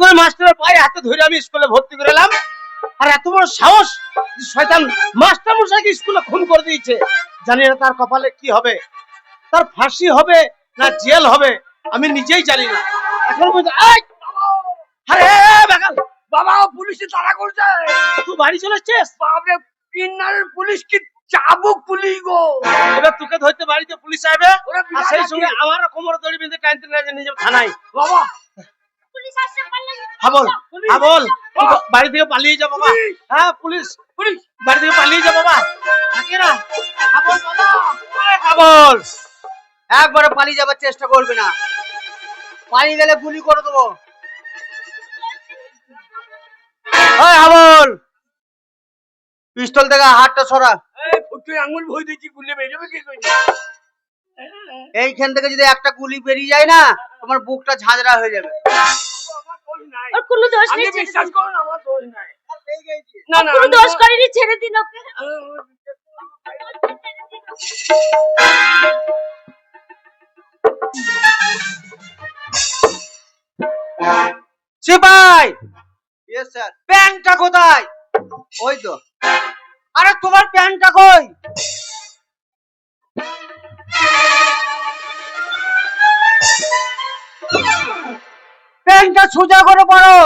করে মাস্টারের পায়ে হাতে ধরে আমি স্কুলে ভর্তি করে এলাম। আর এত বড় সাহস শয়তান মাস্টার মশাইকে স্কুলে খুন করে দিয়েছে। জানি না তার কপালে কি হবে তার ফাঁসি হবে না জেল হবে আমি নিজেই জানি না। এখন! আরে বেকাল! বাবা পুলিশে তারা করছে! তুই বাড়ি চলে এসছিস? বাপরে কিন্নারের পুলিশ কি চাবুক পুলিশ গো? এবার তোকে ধরতে বাড়িতে পুলিশ আসবে সেই। সঙ্গে আমারও কোমর দড়ি বেঁধে টানতে না নিজে থানায়। বাবা হ্যাঁ বল। হ্যাঁ বল। বাড়ি থেকে পালিয়ে যা বাবা পুলিশ! হ্যাঁ পুলিশ। পুলিশ। বাড়ি থেকে পালিয়ে যা বাবা থাকে না। হ্যাঁ বল হ্যাঁ বল। একবারে পালিয়ে যাবার চেষ্টা করবে না। পালিয়ে গেলে গুলি করে দেবো। হাবল পিস্তল থেকে হাতটা সরা। ফুটুই আঙুল ভই দিয়েছি গুলে বেরোবে কি কই এইখান থেকে যদি একটা গুলি বেরিয়ে যায় না তোমার বুকটা ঝাঁঝরা হয়ে যাবে। আমার দোষ ওর কোনো দোষ নেই বিশ্বাস করুন আমার দোষ নাই। না না কোনো দোষ করেনি ছেড়ে দিন ওকে। সিপাই! ইয়েস স্যার প্যান্টটা কোথায়? ওই তো। আরে তোমার প্যান্টটা কই? প্যান্টটা সোজা করে পড়ো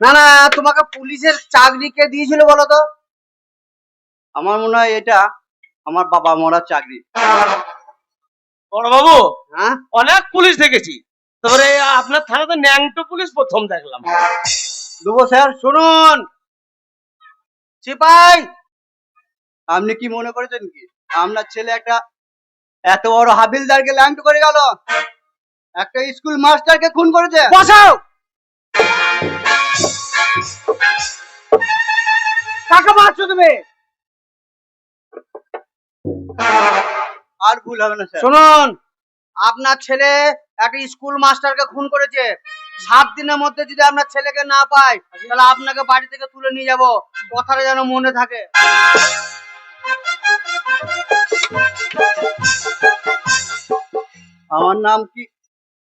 না না তোমাকে পুলিশের চাকরি কে দিয়েছিল বলো তো? আমার মনে হয় এটা আমার বাবা মরার চাকরি। বড় বাবু হ্যাঁ? অনেক পুলিশ দেখেছি। তারপরে আপনার থানাতে ন্যাংটো পুলিশ প্রথম দেখলাম। দেবো স্যার শুনুন। সিপাই আপনি কি মনে করেছেন কি? আপনার ছেলে একটা এত বড় হাবিলদারকে ল্যান্ড করে গেল। একটা স্কুল মাস্টারকে খুন করেছে। বসাও! কাকে মারছো তুমি? আর ভুল হবে না স্যার। শুনুন। আপনার ছেলে একটা স্কুল মাস্টারকে খুন করেছে। সাত দিনের মধ্যে যদি আপনার ছেলেকে না পায় তাহলে আপনাকে বাড়ি থেকে তুলে নিয়ে যাব। কথাটা যেন মনে থাকে। আমার নাম কি?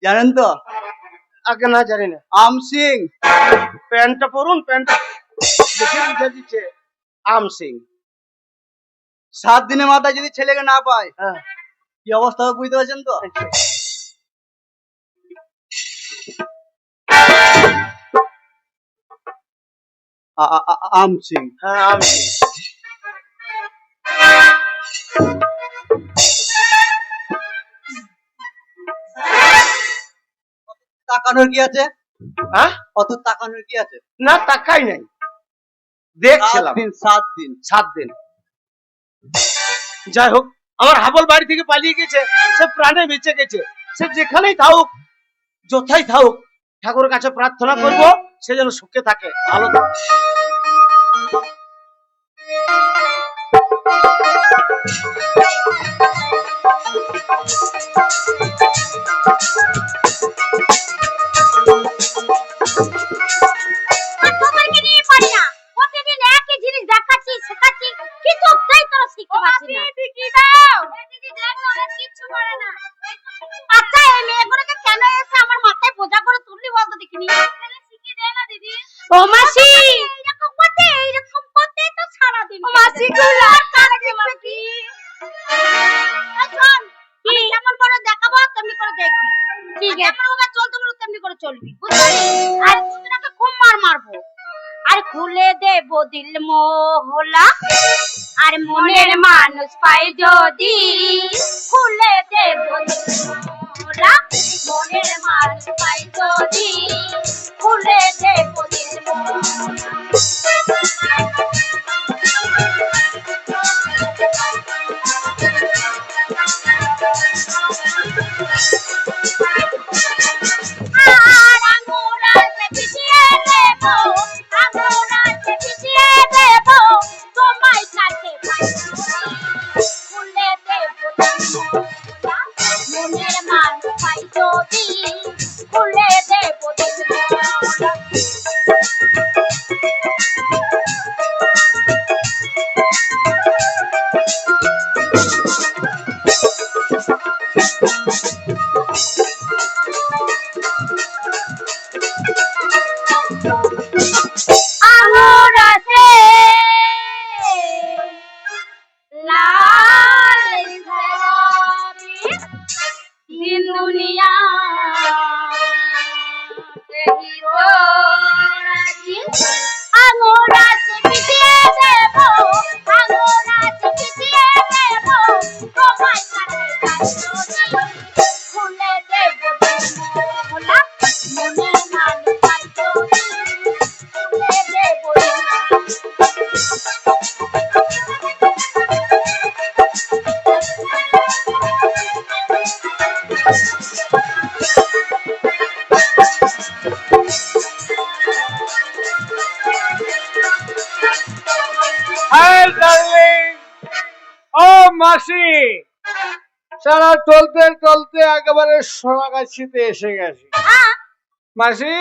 জানেন তো? আগে না জানি না। আম সিং। প্যান্টটা পরুন প্যান্টটা। দেখে বুঝে দিচ্ছে। আম সিং। সাত দিনের মাথায় যদি ছেলেকে না পায় হ্যাঁ। কি অবস্থা বুঝতে পারছেন তো? আম সিং। হ্যাঁ আম সিং। তাকানোর কি আছে? হ্যাঁ? তাকানোর কি আছে? না টাকাই নাই। দেখছিলাম। দিন সাত দিন। সাত দিন। যাই হোক আমার হাবল বাড়ি থেকে পালিয়ে গেছে। সে প্রাণে বেঁচে গেছে। সে যেখানেই থাকুক যথাই থাকুক ঠাকুরের কাছে প্রার্থনা করব সে যেন সুখে থাকে ভালো থাকে ও মাসি এরকম করতে এরকম করতে তো সারা দিন ও মাসি! গুলো ঠিক আছে যেমন ভাবে চলতে বলব তেমনি করে চলবি বুঝলি? আর দুজনকে খুব মার মারবো। আর খুলে দেব দিল মোহলা। আর মনের মানুষ পাই যদি খুলে দেব দিল মোহলা। মনের মানুষ পাই যদি খুলে দেব দিল মোহলা। সারা চলতে চলতে একেবারে সোনাগাছিতে এসে গেছি। হ্যাঁ? মাসি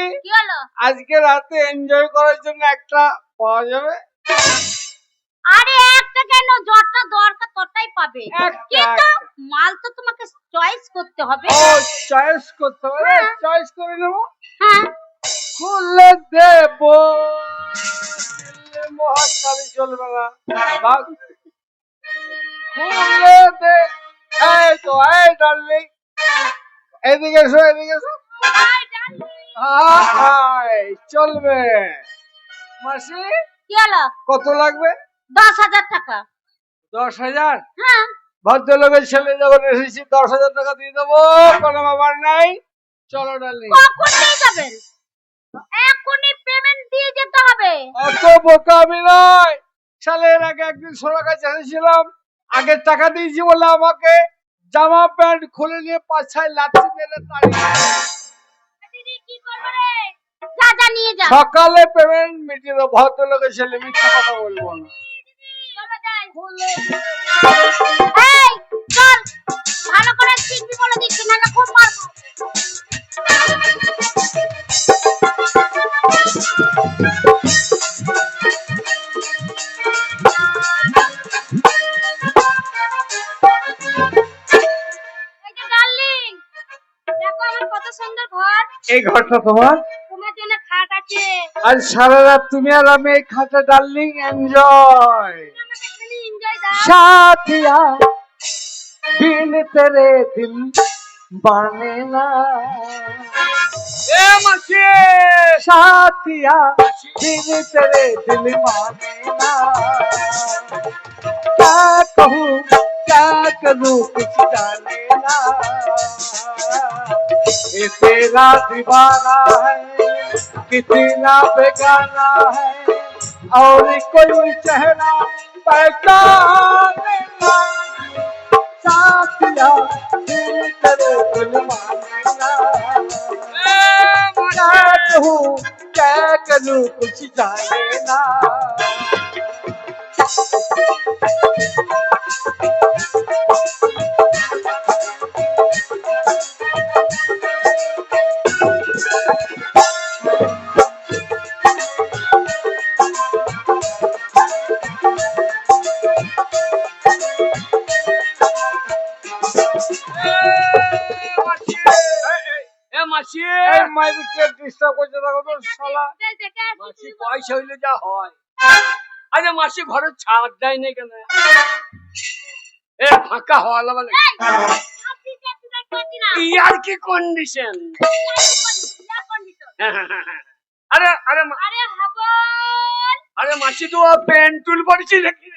আজকে রাতে এনজয় করার জন্য একটা পাওয়া যাবে? আরে একটা কেন? যতটা দরকার ততটাই পাবে। কিন্তু মাল তো তোমাকে চয়েস করতে হবে। ও চয়েস করতে হবে? হ্যাঁ। চয়েস করে নেব? হ্যাঁ। খুলে দেব। মহাকালী চলবে না। খুলে এই তো এই ডার্লিং এদিকে এসো এদিকে এসো। চলবে। মাসি কি হলো? কত লাগবে? দশ হাজার টাকা। দশ হাজার? হ্যাঁ। ভদ্রলোকের ছেলে যখন এসেছি দশ হাজার টাকা দিয়ে দেবো। কোনো ব্যাপার নাই। চলো ডার্লিং কখন দিয়ে যাবেন? এখনই পেমেন্ট দিয়ে যেতে হবে। অত বোকা আমি নয় সালের আগে একদিন সোনার কাছে এসেছিলাম আগের টাকা দিয়েছি বলে আমাকে। জামা প্যান্ট খুলে নিয়ে পাছায় লাঠি মেরে তাড়িয়ে সকালে পেমেন্ট মিটিয়ে দেবো ভদ্রলোকের ছেলে মিথ্যা কথা বলব না খাটটা তোমার? আর সারা রাত তুমি আর আমি এই খাটটা ডার্লিং এনজয়। সাথিয়া বিন তেরে দিল বানে না। এ মাসি! সাথিয়া বিন তেরে দিল বানে না। क्या कहूँ क्या करूँ कुछ जाने ना। ये तेरा दीवाना है कितना बेगाना है, और कोई चेहरा पहचाने ना। साथिया ना कुछ जाने ना। মাসি এই মাইকে ডিস্টার্ব করছে দেখো তো শালা মাসি পয়সা হইলে যা হয় আরে মাসি ঘরে ছাদ দেয় নাই কেন? এ ফাঁকা হওয়া না। ইয়ার কি কন্ডিশন আরে আরে আরে মাসি তো পেন টুল পড়ছি নাকি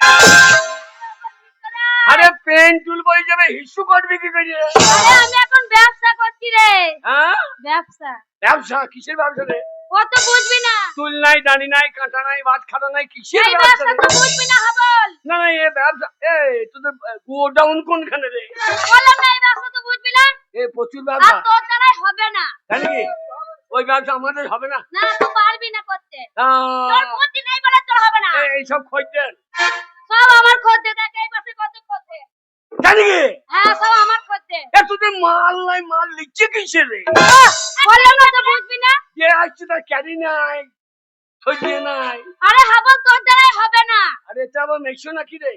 আরে পেন টুল পড়ে যাবে হিসু করবি কি করে? আরে আমি এখন ব্যবসা করছি রে। হ্যাঁ? ব্যবসা। ব্যবসা? কিসের ব্যবসা রে? কত বুঝবি না। তুল নাই দাঁড়ি নাই কাঁটা নাই বাজ খাটা নাই কিসের ব্যবসা? ব্যবসা তো বুঝবি না হাবল। না না এ ব্যবসা তোদের গোডাউন কোনখানে রে? বললাম না এই ব্যবসা তো বুঝবি না? এ প্রচুর আর তোর দ্বারাই হবে না। জানি কি ওই ব্যবসা আমাদের হবে না? না তুই পারবি না করতে। তোর বুদ্ধি নেই বলে তোর হবে না। এ- এইসব খোঁজতেন সব আমার দেখ এই পাশে কত জানি কি হ্যাঁ সব আমার এ তোদের মাল নাই মাল লিখছে কিসে রে? বললাম না তো বুঝবি না? যে আসছে তার ক্যারি নাই। খোঁজে নাই। আরে হাবল তোর দ্বারাই হবে না। আরে এটা আবার মেশো নাকি রে?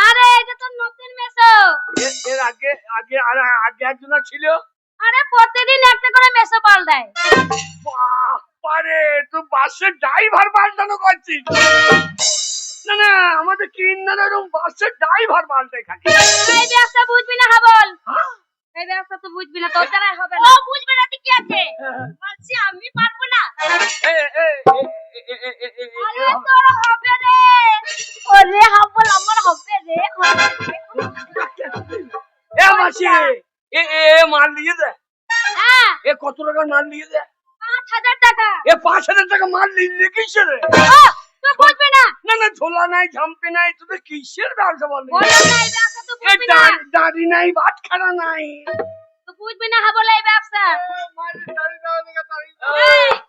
আরে এটা তো নতুন এ- এর আগে আগে আর আগে একজন ছিল? আরে প্রতিদিন একটা করে মেসো পাল্টায় পারে তুই বাসের ড্রাইভার পাল্টানো করছিস। না না আমাদের কিন্নার বাসের ড্রাইভার পাল্টায় খালি। এই ব্যবসা বুঝবি না হাবল। হ্যাঁ? এই তো হবে না ও বুঝবে না আছে বলছি আমি পারব না কত টাকা মাল নিয়ে টাকা এ 5000 টাকা মাল নিয়ে কিসের না না না ঝোলা নাই ঝাম্পে নাই তোদের কিসের ব্যবসা বল দাড়ি নাই বাট খানা নাই বুঝবি না হাবল এই ব্যবসা।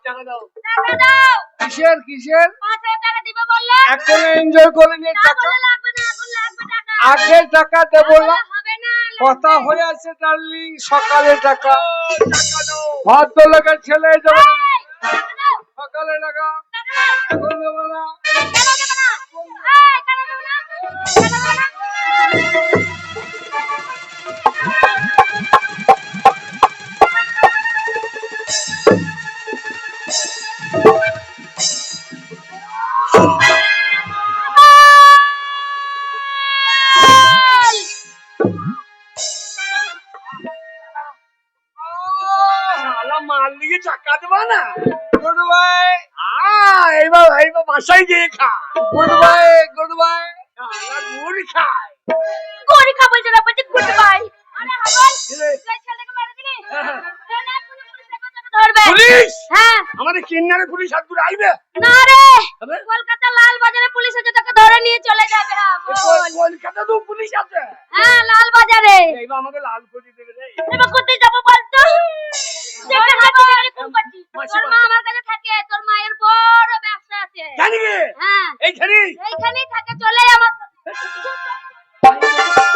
টাকা দাও। টাকা দাও। কিসের কিসের? পাঁচ হাজার টাকা দিবে বললে। এখন এনজয় করে নিয়ে টাকা। লাগবে না এখন লাগবে টাকা। আগে টাকা দেবো না হবে না কথা হয়ে আছে ডার্লিং সকালে টাকা। টাকা দাও। ভদ্রলোকের ছেলে যাবে? সকালে টাকা। এখন দেবো না। কেন দেবে না? এই, কেন দেবে না? কেন দেবে না? আমাকে লাল করে দেবে এবার কোথায় যাব বলতো? যেখানে যাব এরকম করছিস। মাসি তোর মা আমার কাছে থাকে তোর মায়ের বড় ব্যবসা আছে। জানি হ্যাঁ। এইখানে এইখানেই থাকে চলে আমার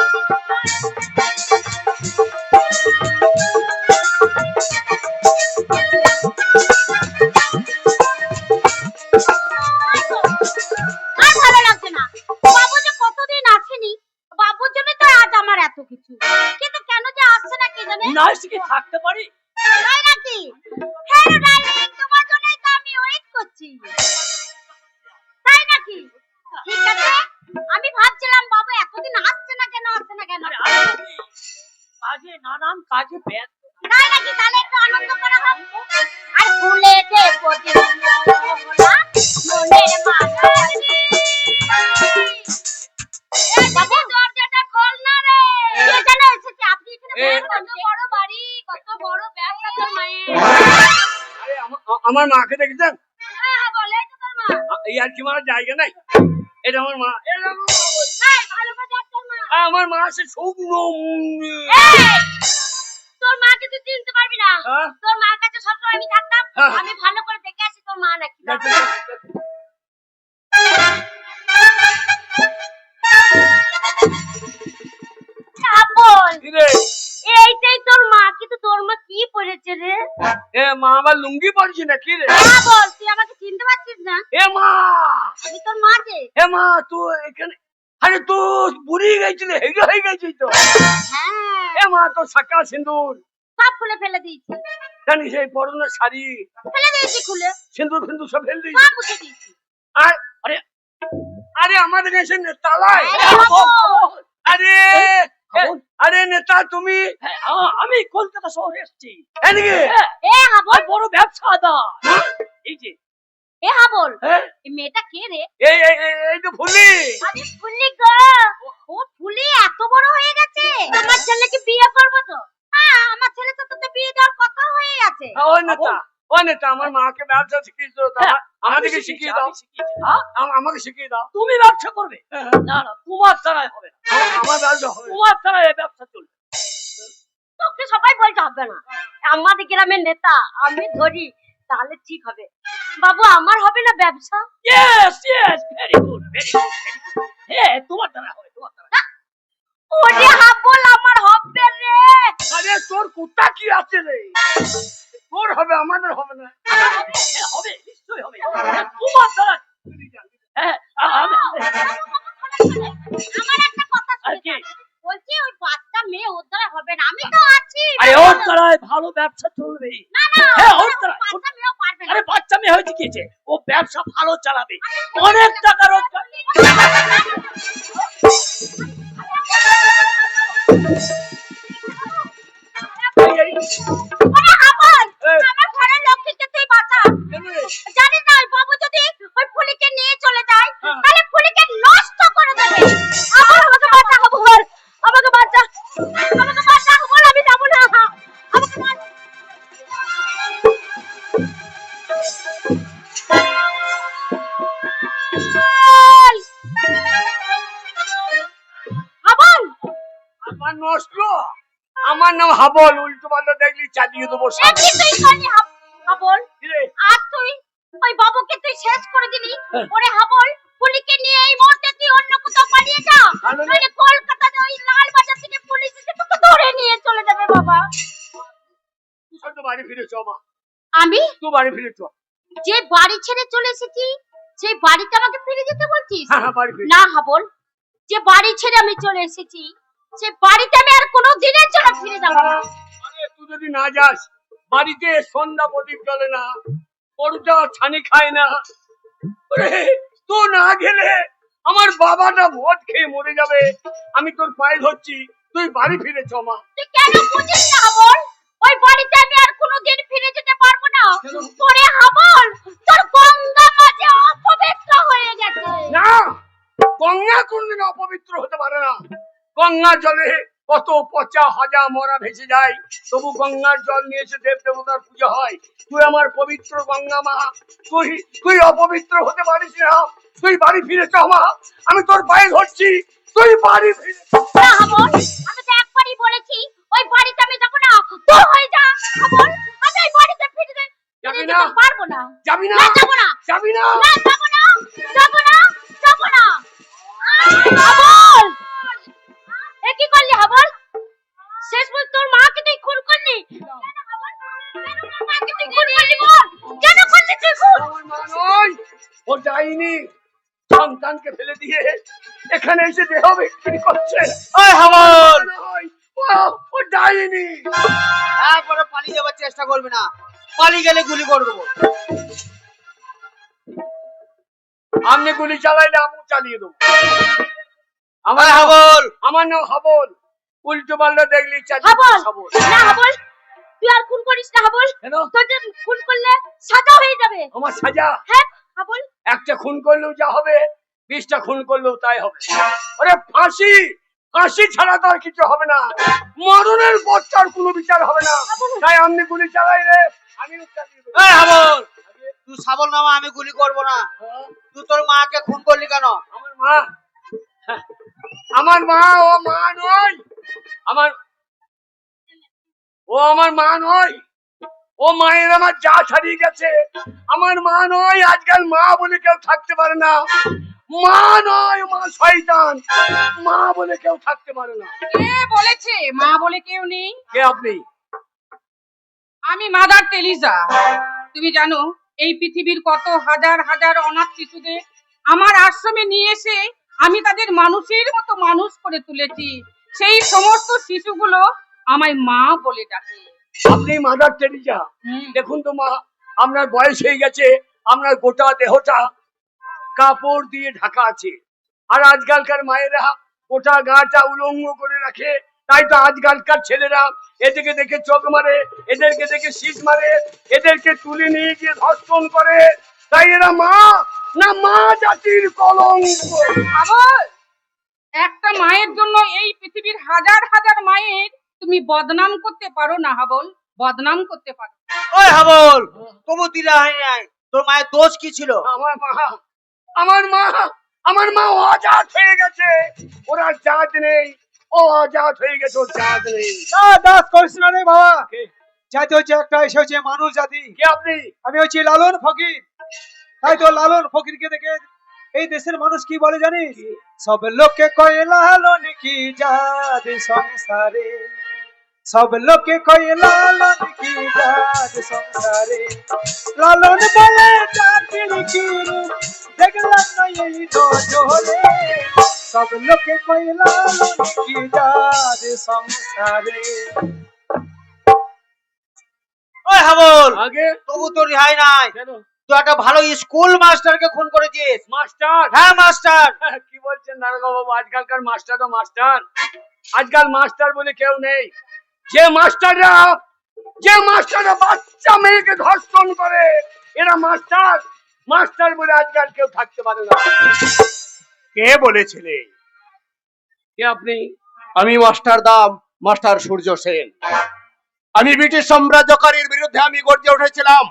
আমার মাকে দেখেছেন? হ্যাঁ হ্যাঁ আর কি মারার জায়গা নাই? এটা আমার মা। আমার মা সে শুকনো তোর মাকে তুই চিনতে পারবি না। হ্যাঁ? তোর মার কাছে সবসময় আমি থাকতাম। আমি ভালো করে দেখে আসি তোর মা নাকি? এইটাই তোর মা কিন্তু তোর মা কি পড়েছে রে? এ মা আমার লুঙ্গি পরছি না কি রে? হ্যাঁ বল তুই আমাকে চিনতে পারছিস না? এ মা! আমি তোর মা যে। এ মা তুই এখানে আরে তুই বুড়ি গেছিলে হিরো হয়ে গেছিস তো। হ্যাঁ। এ মা তোর সাকা সিন্দুর। সব খুলে ফেলে দিয়েছি। জানিস এই পরনে শাড়ি। ফেলে দিয়েছি খুলে। সিন্দুর ফিন্দুর সব ফেল দিস সব মুছে দিয়েছি। আর আরে আরে আমাদের এসে নেতালায় আরে! আরে এ, আরে নেতা তুমি? আমি কলকাতা শহরে এসেছি। এদিকে? এ হাবল। বড় ব্যবসাদার। এই যে। এ হাবল। হ্যাঁ? এই মেয়েটা কে রে? এই এই তো ফুলি। আমি ফুলি গো। ও ফুলি এত বড় হয়ে গেছে। আমার ছেলেকে বিয়ে করব তো? হ্যাঁ আমার সাথে তো বিয়ে দেওয়ার কথা হয়ে আছে ও নেতা ও নেতা আমার মাকে ব্যবসা শিখিয়ে দাও আমাদেরকে শিখিয়ে দাও। আমাকে শিখিয়ে দাও। তুমি ব্যবসা করবে? না না তোমার দ্বারাই হবে। ব্যবসা চলবে তোকে সবাই বলতে হবে না আমাদের গ্রামের নেতা আমি ধরি তাহলে ঠিক হবে বাবু আমার হবে না ব্যবসা yes yes very good very good হ্যাঁ তোমার দ্বারা হবে তোমার দ্বারা ওরে হাবল আমার হবে রে আরে তোর কুত্তা কি আছে রে তোর হবে আমাদের হবে না হ্যাঁ হবে নিশ্চয়ই হবে হ্যাঁ, তোমার দ্বারা হ্যাঁ আমার একটা কথা আর শুনে কি? যান। বলছি ওই বাচ্চা মেয়ে ওর দ্বারা হবে না আমি তো আছি আরে ওর দ্বারাই ভালো ব্যবসা চলবে না না হ্যাঁ, ওর দ্বারা। বাচ্চা মেয়েও পারবে না আরে বাচ্চা মেয়ে হয়েছে কি হয়েছে? ও ব্যবসা ভালো চালাবে অনেক টাকা রোজগার ফিরে চ মা। আমি? তুই বাড়ি ফিরে যে বাড়ি ছেড়ে চলে এসেছি সেই বাড়িতে আমাকে ফিরে যেতে বলছিস? হ্যাঁ হ্যাঁ বাড়ি না হাবল যে বাড়ি ছেড়ে আমি চলে এসেছি বাড়িতে আমি আর কোনো দিনের জন্য ফিরে যাব না। আরে তুই যদি না যাস বাড়িতে সন্ধ্যা প্রদীপ জ্বলে না পরোটা ছানি খায় না তুই না গেলে আমার বাবাটা ভোট খেয়ে মরে যাবে। আমি তোর পায়ে ধরছি তুই বাড়ি ফিরে চ মা। তুই কেন বুঝিস না হাবল ওই বাড়িতে আমি আর কোনো দিন ফিরে যেতে পারব না। তোরে হাবল তোর গঙ্গা মাঝে অপবিত্র হয়ে গেছে। না গঙ্গা কোনদিন অপবিত্র হতে পারে না। গঙ্গা জলে কত পচা হাজা মরা ভেসে যায়। তবু গঙ্গার জল নিয়ে এসে দেব দেবতার পুজো হয়। তুই আমার পবিত্র গঙ্গা মা। তুই তুই অপবিত্র হতে পারিস না। তুই বাড়ি ফিরে চ মা। আমি তোর পায়ে ধরছি। তুই বাড়ি ফিরে আমি তো একবারই বলেছি ওই বাড়িতে আমি তোর হয়ে যা হাবল আমি ওই বাড়িতে ফিরে যে- যাবি না? পারব না। যাবি না। না যাব না। যাবি না। না যাব না। যাব না। যাব না। হাবল! এ কি করলি হাবল? শেষ পর্যন্ত তোর মাকে তুই খুন করলি? কেন হাবল? কেন তোর মাকে তুই খুন করলি? কেন করলি তুই খুন? ও সন্তানকে ফেলে দিয়ে এখানে এসে দেহ বিক্রি করছে। হাবল! ও- ও যায়নি তারপরে পালিয়ে যাবার চেষ্টা করবি না। পালিয়ে গেলে গুলি করে দেবো। আপনি গুলি চালাইলে আমিও চালিয়ে দেবো। আমার হাবল! আমার নাম হাবল। উল্টো পাল্টা দেখলি চালিয়ে হাবল! হাবল। না হাবল! তুই আর খুন করিস না হাবল! কেন? তোর খুন করলে সাজা হয়ে যাবে। আমার সাজা? হ্যাঁ হাবল। একটা খুন করলেও যা হবে বিশটা খুন করলেও তাই হবে। ওরে ফাঁসি! ফাঁসি ছাড়া তো আর কিছু হবে না। মরণের পর তো কোনো বিচার হবে না। তাই আপনি গুলি চালিয়ে দেবো। ওই তুই সাবল মামা আমি গুলি করব না। হ্যাঁ? তুই তোর মাকে খুন করলি কেন? আমার মা। হ্যাঁ, আমার মা ও মা নয়। আমার ও আমার মা নয়। ও মায়ের আমার যা ছাড়িয়ে গেছে। আমার মা নয় আজকাল মা বলে কেউ থাকতে পারে না। মা নয় মা শয়তান। মা বলে কেউ থাকতে পারে না। কে বলেছে? মা বলে কেউ নেই। কে আপনি? আমি মাদার টেলিজা তুমি জানো এই পৃথিবীর কত হাজার হাজার অনাথ শিশুদের আমার আশ্রমে নিয়ে এসে আমি তাদের মানুষের মতো মানুষ করে তুলেছি। সেই সমস্ত শিশুগুলো আমায় মা বলে ডাকে। আপনি মাদার টেরিজা দেখুন তো মা আপনার বয়স হয়ে গেছে আপনার গোটা দেহটা কাপড় দিয়ে ঢাকা আছে। আর আজকালকার মায়েরা গোটা গাটা উলঙ্গ করে রাখে। তাই তো আজকালকার ছেলেরা এদেরকে দেখে চোখ মারে এদেরকে দেখে শীত মারে এদেরকে তুলে নিয়ে গিয়ে ধর্ষণ করে। তাই এরা মা না মা জাতির কলঙ্ক? একটা মায়ের জন্য এই পৃথিবীর হাজার হাজার মায়ের তুমি বদনাম করতে পারো না হাবল। বদনাম করতে পারো। ওই হাবল তবু দিলা হয় নাই। তোর মায়ের দোষ কি ছিল? আমার মা আমার মা আমার মা আজাদ হয়ে গেছে। ওরা জাত নেই। ও আজাদ হয়ে গেছে ওর জাত নেই। না দাস করিস না রে বাবা। জাতি হচ্ছে একটা এসে হচ্ছে মানুষ জাতি। কে আপনি? আমি হচ্ছি লালন ফকির। তাই তো লালন ফকিরকে দেখে এই দেশের মানুষ কি বলে জানিস? সব লোককে কয়ে লালন কি জাত সংসারে? সব লোকে কয়ে লালন কি জাত সংসারে লালন বলে জাতির কি রূপ? দেখলাম না এই নজরে সব লোকে কয়ে লালন কি জাত সংসারে ওই হাবল আগে? তবু তোর রেহাই নাই। কেন? তুই একটা ভালো স্কুল মাস্টারকে খুন করেছিস। মাস্টার? হ্যাঁ মাস্টার। কি বলছেন দারোগা বাবু আজকালকার মাস্টার তো মাস্টার। আজকাল মাস্টার বলে কেউ নেই। যে মাস্টাররা যে মাস্টাররা বাচ্চা মেয়েকে ধর্ষণ করে এরা মাস্টার। মাস্টার বলে আজকাল কেউ থাকতে পারে না। কে বলেছিলে? কে আপনি? আমি মাস্টার দাম মাস্টার সূর্য সেন। আমি ব্রিটিশ সাম্রাজ্যকারীর বিরুদ্ধে আমি গর্জে উঠেছিলাম।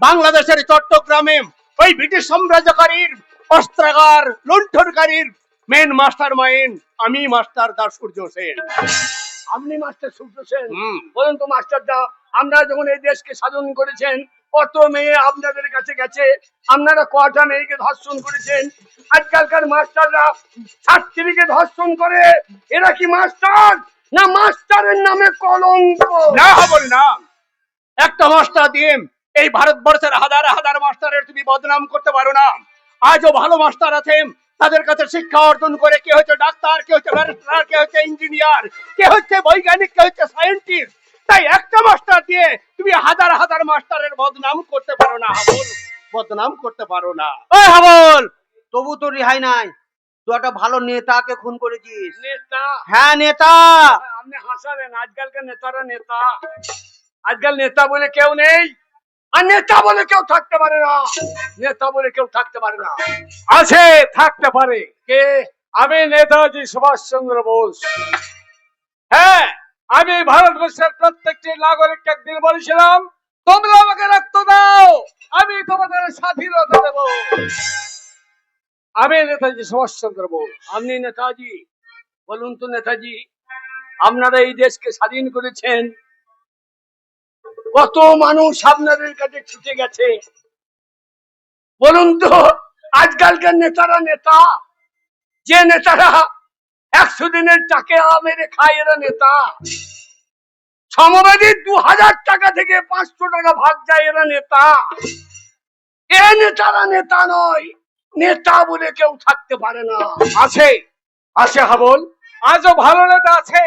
বাংলাদেশের চট্টগ্রামে ওই ব্রিটিশ সাম্রাজ্যকারীর অস্ত্রাগার লুণ্ঠনকারীর মেন মাস্টার মাইন্ড আমি মাস্টার দা সূর্য সেন। আপনি মাস্টার হুম। বলুন তো মাস্টারদা আমরা যখন এই দেশকে স্বাধীন করেছেন কত মেয়ে আপনাদের কাছে গেছে আপনারা কটা মেয়েকে ধর্ষণ করেছেন? আজকালকার মাস্টাররা ছাত্রীকে ধর্ষণ করে? এরা কি মাস্টার? না মাস্টারের নামে কলঙ্ক? না হবল না। একটা মাস্টার দিয়ে এই ভারতবর্ষের হাজার হাজার মাস্টারের তুমি বদনাম করতে পারো না। আজও ভালো মাস্টার আছেন তাদের কাছে শিক্ষা অর্জন করে কে হচ্ছে ডাক্তার কে হচ্ছে ব্যারিস্টার কে হচ্ছে ইঞ্জিনিয়ার কে হচ্ছে বৈজ্ঞানিক কে হচ্ছে সায়েন্টিস্ট? তাই একটা মাস্টার দিয়ে তুমি হাজার হাজার মাস্টারের বদনাম করতে পারো না হাবল। বদনাম করতে পারো না। ওই হাবল তবু তো রেহাই নাই। তুই একটা ভালো নেতাকে খুন করেছিস। নেতা? হ্যাঁ নেতা। আপনি হাসালেন আজকালকার নেতারা নেতা। আজকাল নেতা বলে কেউ নেই। আর নেতা বলে কেউ থাকতে পারে না। নেতা বলে কেউ থাকতে পারে না। আছে থাকতে পারে। কে? আমি নেতাজি সুভাষচন্দ্র বোস। হ্যাঁ আমি ভারতবর্ষের প্রত্যেকটি নাগরিককে একদিন বলেছিলাম তোমরা আমাকে রক্ত দাও আমি তোমাদের স্বাধীনতা দেব। আমি নেতাজি সুভাষচন্দ্র বোস। আপনি নেতাজি বলুন তো নেতাজি আপনারা এই দেশকে স্বাধীন করেছেন? কত মানুষ আপনাদের কাছে ছুটে গেছে। বলুন তো, আজকালকার নেতারা নেতা, যে নেতারা একশো দিনের টাকা মেরে খায় এরা নেতা। সমবাদী দু হাজার টাকা থেকে পাঁচশো টাকা ভাগ যায় এরা নেতা। এ নেতারা নেতা নয়, নেতা বলে কেউ থাকতে পারে না। আছে আছে হাবল। আজও ভালো নেতা আছে।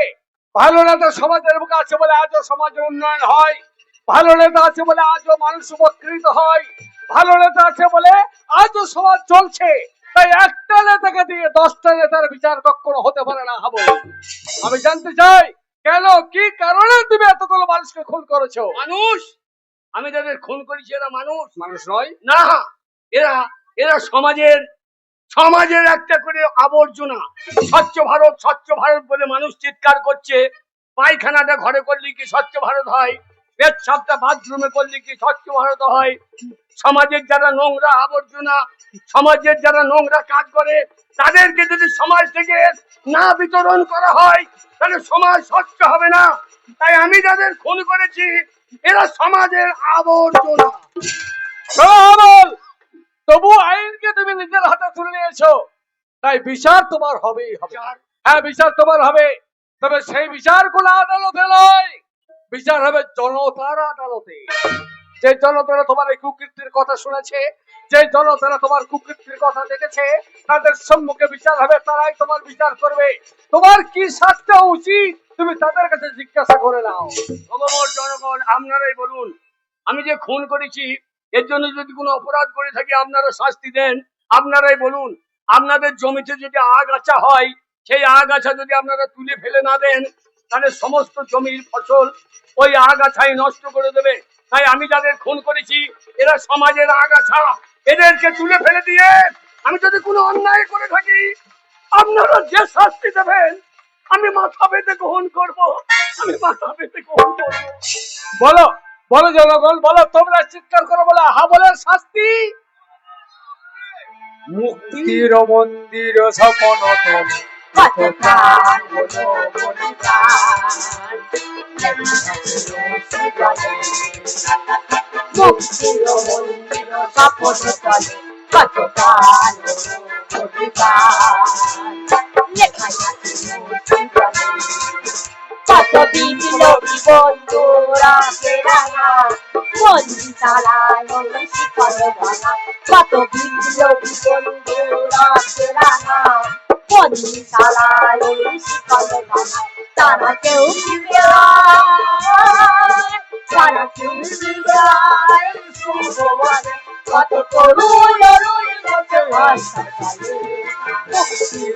ভালো নেতা সমাজের বুকে আছে বলে আজও সমাজের উন্নয়ন হয়। ভালো নেতা আছে বলে আজও মানুষ উপকৃত হয়। ভালো নেতা আছে বলে আজও সমাজ চলছে। তাই একটা নেতাকে দিয়ে দশটা নেতার বিচার কখনো হতে পারে না হাবল। আমি জানতে চাই কেন কি কারণে তুমি এতগুলো মানুষকে খুন করেছ? মানুষ? আমি যাদের খুন করেছি এরা মানুষ। মানুষ নয়। না এরা এরা সমাজের সমাজের একটা করে আবর্জনা। স্বচ্ছ ভারত স্বচ্ছ ভারত বলে মানুষ চিৎকার করছে। পায়খানাটা ঘরে করলে কি স্বচ্ছ ভারত হয়? পেচ্ছাপটা বাথরুমে করলে কি স্বচ্ছ ভারত হয়? সমাজের যারা নোংরা আবর্জনা সমাজের যারা নোংরা কাজ করে তাদেরকে যদি সমাজ থেকে না বিতরণ করা হয় তাহলে সমাজ স্বচ্ছ হবে না। তাই আমি যাদের খুন করেছি এরা সমাজের আবর্জনা। তবু আইনকে তুমি নিজের হাতে তুলে নিয়েছো। তাই বিচার তোমার হবেই হবে। হ্যাঁ বিচার তোমার হবে। তবে সেই বিচারগুলো আদালতে নয়। বিচার হবে জনতার আদালতে। যে জনতারা তোমার এই কুকীর্তির কথা শুনেছে, যে জনতারা তোমার কুকীর্তির কথা দেখেছে, তাদের সম্মুখে বিচার হবে, তারাই তোমার বিচার করবে। তোমার কি শাস্তি উচিত? তুমি তাদের কাছে জিজ্ঞাসা করে নাও। ভগবর জনগণ, আপনারাই বলুন। আমি যে খুন করেছি, এর জন্য যদি কোনো অপরাধ করে থাকি, আপনারা শাস্তি দেন। আপনারাই বলুন, আপনাদের জমিতে যদি আগাছা হয়, সেই আগাছা যদি আপনারা তুলে ফেলে না দেন তাহলে সমস্ত জমির ফসল ওই আগাছাই নষ্ট করে দেবে। তাই আমি যাদের খুন করেছি, এরা সমাজের আগাছা। এদেরকে তুলে ফেলে দিয়ে আমি যদি কোনো অন্যায় করে থাকি, আপনারা যে শাস্তি দেবেন, আমি মাথা পেতে গ্রহণ করব। আমি মাথা পেতে গ্রহণ করব। বলো বলো জনগণ, বলো তোমরা চিৎকার করো, বলো হাবলের শাস্তি? মুক্তির মন্দির স্বপন কত প্রাণ হলো বলিদান মুক্তির মন্দির স্বপন তলে কত প্রাণ হলো মুক্তির তলে কত বিপ্লবী বন্ধুরা কেরানা বন্দি চালায় ওই শিকল ভাঙা কত বিপ্লবী বন্ধুরা কেরানা বন্দি চালায় ওই শিকল ভাঙা তারা কেউ ফিরে আয় তারা কেউ ফিরে আয় শুভমনে কত তরুণ অরুণ বছর হাসপাতালে মুক্তির